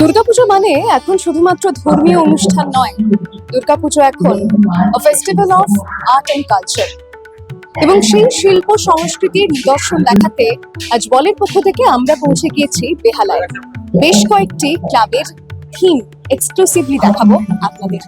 দুর্গাপুজো মানে এখন শুধুমাত্র ধর্মীয় অনুষ্ঠান নয়। দুর্গাপুজো এখন festival of art and culture এবং সেই শিল্প সংস্কৃতির নিদর্শন দেখাতে আজ বলের পক্ষ থেকে আমরা পৌঁছে গিয়েছি বেহালায়। বেশ কয়েকটি ক্লাবের থিম এক্সক্লুসিভলি দেখাবো আপনাদের।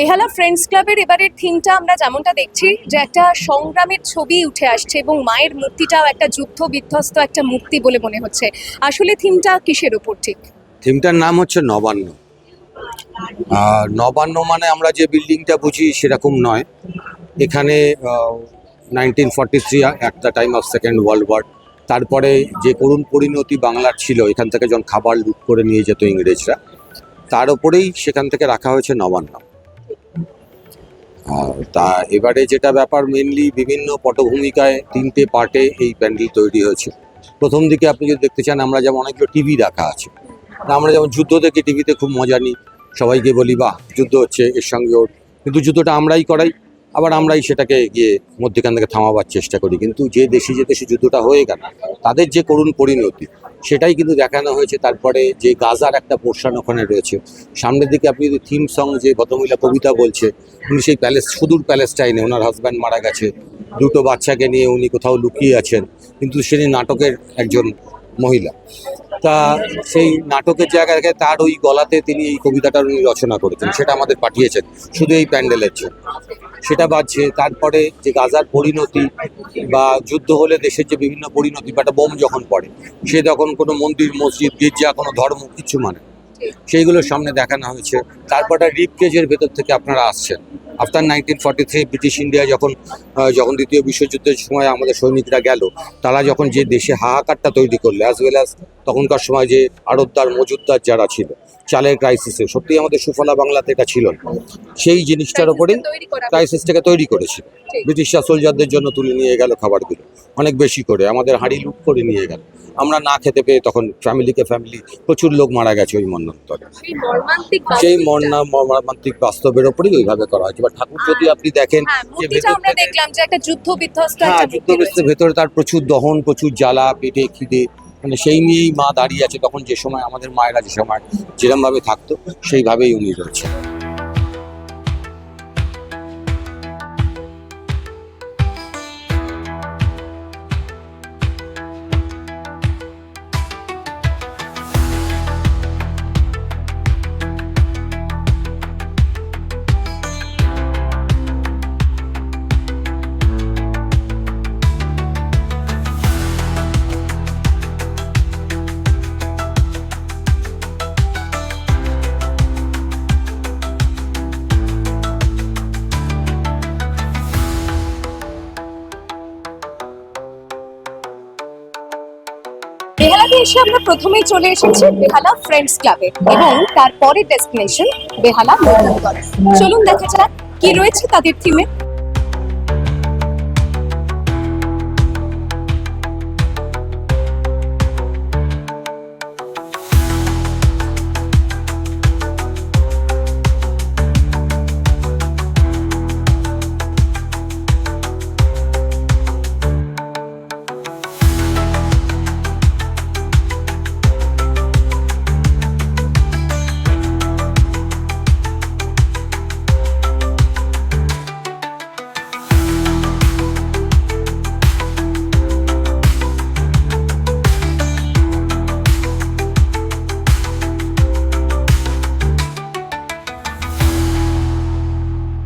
বেহালা ফ্রেন্ডস ক্লাবের এবারের থিমটা আমরা যেমনটা দেখছি, যে একটা সংগ্রামের ছবি উঠে আসছে এবং মায়ের মূর্তিটাও একটা যুদ্ধ বিধ্বস্ত একটা মূর্তি বলে মনে হচ্ছে। আসলে থিমটা কিসের উপর ঠিক? থিমটার নাম হচ্ছে নবান্ন। নবান্ন মানে আমরা যে বিল্ডিংটা বুঝি সেরকম নয়। এখানে nineteen forty three at the time of second world war তারপরে যে করুণ পরিণতি বাংলার ছিল, এখান থেকে যখন খাবার লুট করে নিয়ে যেত ইংরেজরা, তার ওপরেই সেখান থেকে রাখা হয়েছে নবান্ন। তা এবারে যেটা ব্যাপার মেনলি বিভিন্ন পটভূমিকায় তিনটে পার্টে এই প্যান্ডেল তৈরি হয়েছে। প্রথম দিকে আপনি যদি দেখতে চান, আমরা যেমন অনেকগুলো টিভি রাখা আছে। আমরা যেমন যুদ্ধ দেখি টিভিতে খুব মজা নিই। সবাইকে বলি, বাহ, যুদ্ধ হচ্ছে, এর সঙ্গে ওর। কিন্তু যুদ্ধটা আমরাই করাই। আবার আমরাই সেটাকে গিয়ে মধ্যেখান থেকে থামাবার চেষ্টা করি। কিন্তু যে দেশে যে দেশে যুদ্ধটা হয়ে গেল, তাদের যে করুণ পরিণতি, সেটাই কিন্তু দেখানো হয়েছে। তারপরে যে গাজার একটা পোর্শন ওখানে রয়েছে। সামনের দিকে আপনি যদি থিম সং যে ভদ্রমহিলা কবিতা বলছে, উনি সেই প্যালেস, সুদূর প্যালেস্টাইনে ওনার হাজব্যান্ড মারা গেছে। দুটো বাচ্চাকে নিয়ে উনি কোথাও লুকিয়ে আছেন। কিন্তু তিনি নাটকের একজন মহিলা। তা সেই নাটকের জায়গা জায়গায় তার ওই গলাতে তিনি এই কবিতাটা উনি রচনা করেছেন, সেটা আমাদের পাঠিয়েছেন, শুধু এই প্যান্ডেলের জন্য। সেটা বাজছে, তারপরে যে গাজার পরিণতি বা যুদ্ধ হলে দেশের যে বিভিন্ন পরিণতি বা একটা বোম যখন পড়ে, সে তখন কোনো মন্দির, মসজিদ, গির্জা, কোনো ধর্ম কিছু মানে না। সেইগুলোর সামনে দেখানো হয়েছে তারপরটা রিপ কেজের ভেতর থেকে আপনারা আসছেন after nineteen forty three British India যখন যখন দ্বিতীয় বিশ্বযুদ্ধের সময় আমাদের সৈনিকরা গেল, তারা যখন যে দেশে হাহাকারটা তৈরি করল অ্যাজ ওয়েল অ্যাজ তখনকার সময় যে আড়তদার মজুদ্দার যারা ছিল চালের ক্রাইসিসে সত্যি আমাদের সুফলা বাংলাতে এটা ছিল সেই জিনিসটার ওপরেই ক্রাইসিসটাকে তৈরি করেছিল। ব্রিটিশরা সোলজারদের জন্য তুলে নিয়ে গেল খাবারগুলো। অনেক বেশি করে। আমাদের হাঁড়ি লুট করে নিয়ে গেল। আমরা না খেতে পেয়ে তখন ফ্যামিলিকে ফ্যামিলি প্রচুর লোক মারা গেছে ওই মন্নন্তরে সেই মর্না মর্মান্তিক বাস্তবের ওপরেই ওইভাবে করা হয়েছে। বা ঠাকুর যদি আপনি দেখেন হ্যাঁ যে ভেতর যুদ্ধ বিধ্বস্ত হ্যাঁ ভেতরে তার প্রচুর দহন প্রচুর জ্বালা পেটে খিদে মানে সেই নিয়েই মা দাঁড়িয়ে আছে, তখন যে সময় আমাদের মায়েরা যে সময় যেরমভাবে থাকতো, সেইভাবেই উনি রয়েছে। এসে আমরা প্রথমেই চলে এসেছি বেহালা ফ্রেন্ডস ক্লাবে এবং তারপরে ডেস্টিনেশন বেহালা মোহন চলুন দেখা যাক কি রয়েছে তাদের থিমে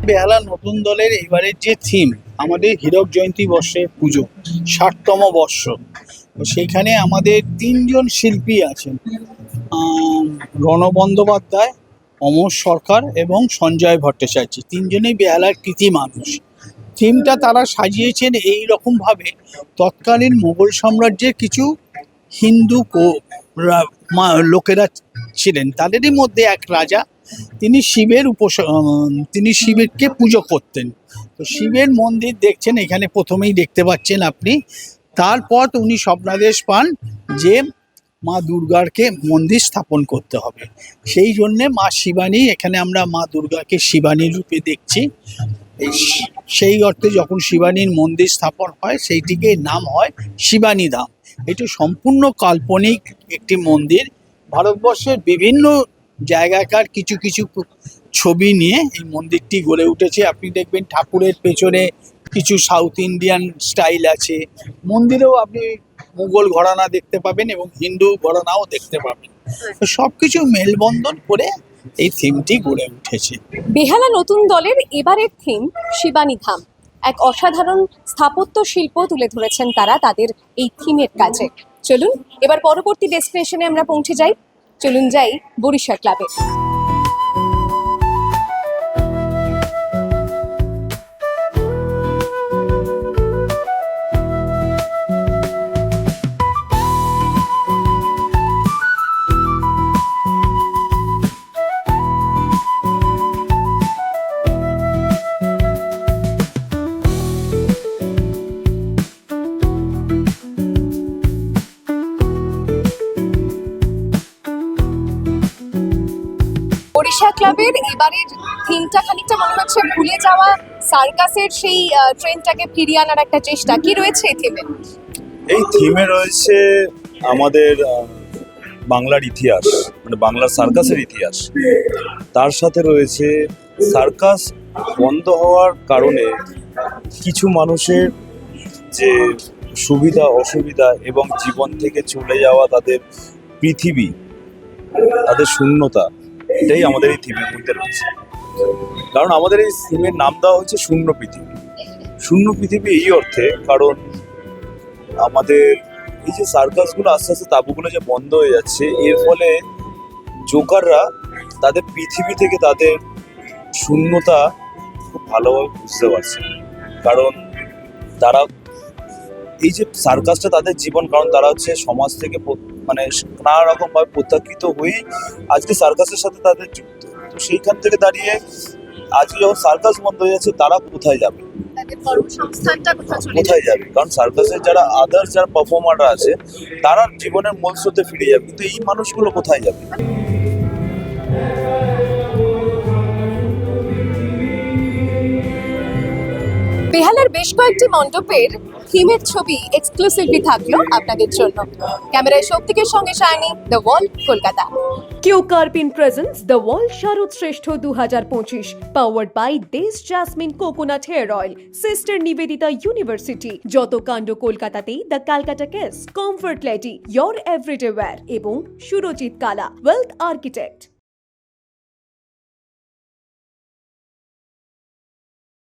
বেহালা নতুন দলের এবারের যে থিম আমাদের হীরক জয়ন্তী বর্ষে পুজো, ষাটতম বর্ষ। সেইখানে আমাদের তিনজন শিল্পী আছেন রণ বন্দ্যোপাধ্যায়, অমর সরকার এবং সঞ্জয় ভট্টাচার্য। তিনজনেই বেহালার কৃতি মানুষ। থিমটা তারা সাজিয়েছেন এই রকমভাবে তৎকালীন মোগল সাম্রাজ্যের কিছু হিন্দু লোকেরা ছিলেন। তাদেরই মধ্যে এক রাজা তিনি শিবের উপস তিনি শিবেরকে পুজো করতেন। তো শিবের মন্দির দেখছেন, এখানে প্রথমেই দেখতে পাচ্ছেন আপনি। তারপর উনি স্বপ্নাদেশ পান যে মা দুর্গারকে মন্দির স্থাপন করতে হবে। সেই জন্যে মা শিবানী, এখানে আমরা মা দুর্গাকে শিবানী রূপে দেখছি। সেই অর্থে যখন শিবানীর মন্দির স্থাপন হয়, সেইটিকে নাম হয় শিবানী ধাম। এটি সম্পূর্ণ কাল্পনিক একটি মন্দির। ভারতবর্ষের বিভিন্ন জায়গাকার কিছু কিছু ছবি নিয়ে এই মন্দিরটি গড়ে উঠেছে। আপনি দেখবেন ঠাকুরের পেছনে কিছু সাউথ ইন্ডিয়ান স্টাইল আছে। মন্দিরেও আপনি মুঘল ঘরানা দেখতে পাবেন এবং হিন্দু ঘরানাও দেখতে পাবেন। তো সবকিছু মেলবন্ধন করে এই থিমটি গড়ে উঠেছে। বেহালা নতুন দলের এবারের থিম শিবানী ধাম। এক অসাধারণ স্থাপত্য শিল্প তুলে ধরেছেন তারা তাদের এই থিমের কাজে। চলুন, এবার পরবর্তী ডেস্টিনেশনে আমরা পৌঁছে যাই। চলুন যাই বরিশা ক্লাবে। ক্লাবের এবারের থিমটা খানিকটা মনে হচ্ছে ভুলে যাওয়া সার্কাসের সেই ট্রেনটাকে ফিরিয়ে আনার একটা চেষ্টা কি রয়েছে এই থিমে এই থিমে রয়েছে আমাদের বাংলার ইতিহাস মানে বাংলার সার্কাসের ইতিহাস। তার সাথে রয়েছে সার্কাস বন্ধ হওয়ার কারণে কিছু মানুষের যে সুবিধা, অসুবিধা এবং জীবন থেকে চলে যাওয়া তাদের পৃথিবী, তাদের শূন্যতা এটাই আমাদের এই থিমের মধ্যে রয়েছে। কারণ আমাদের এই থিমের নাম দেওয়া হচ্ছে শূন্য পৃথিবী। শূন্য পৃথিবী এই অর্থে কারণ আমাদের এই যে সার্কাসগুলো আস্তে আস্তে তাঁবুগুলো যে বন্ধ হয়ে যাচ্ছে, এর ফলে জোকাররা তাদের পৃথিবী থেকে তাদের শূন্যতা খুব ভালোভাবে বুঝতে পারছে। কারণ তারা এই যে সার্কাসটা তাদের জীবন, কারণ তারা হচ্ছে সমাজ থেকে মানে নানা রকম ভাবে প্রত্যাখ্যিত হয়েই আজকে সার্কাসের সাথে তাদের যুক্ত। তো সেইখান থেকে দাঁড়িয়ে আজকে যখন সার্কাস বন্ধ হয়ে যাচ্ছে তারা কোথায় যাবে? কোথায় যাবে? কারণ সার্কাসের যারা আদার্স যারা পারফর্মাররা আছে তারা জীবনের মূল স্রোতে ফিরে যাবে। কিন্তু এই মানুষগুলো কোথায় যাবে? বেহালার বেশ কয়েকটি মণ্ডপের থিমের ছবি এক্সক্লুসিভলি থাকল আপনাদের জন্য। ক্যামেরায় শক্তিকের সঙ্গে শাইনি দ্য ওয়াল কলকাতা। কিউ কার্পিন প্রেজেন্টস দ্য ওয়ার্ল্ড শারদ শ্রেষ্ঠ দু হাজার পঁচিশ। পাওয়ার্ড বাই দেশ jasmine coconut hair oil sister Nivedita university যত কাণ্ড কলকাতাতেই the Calcutta case comfort lady your everyday wear এবং সুরজিৎ কালা ওয়েলথ আর্কিটেক্ট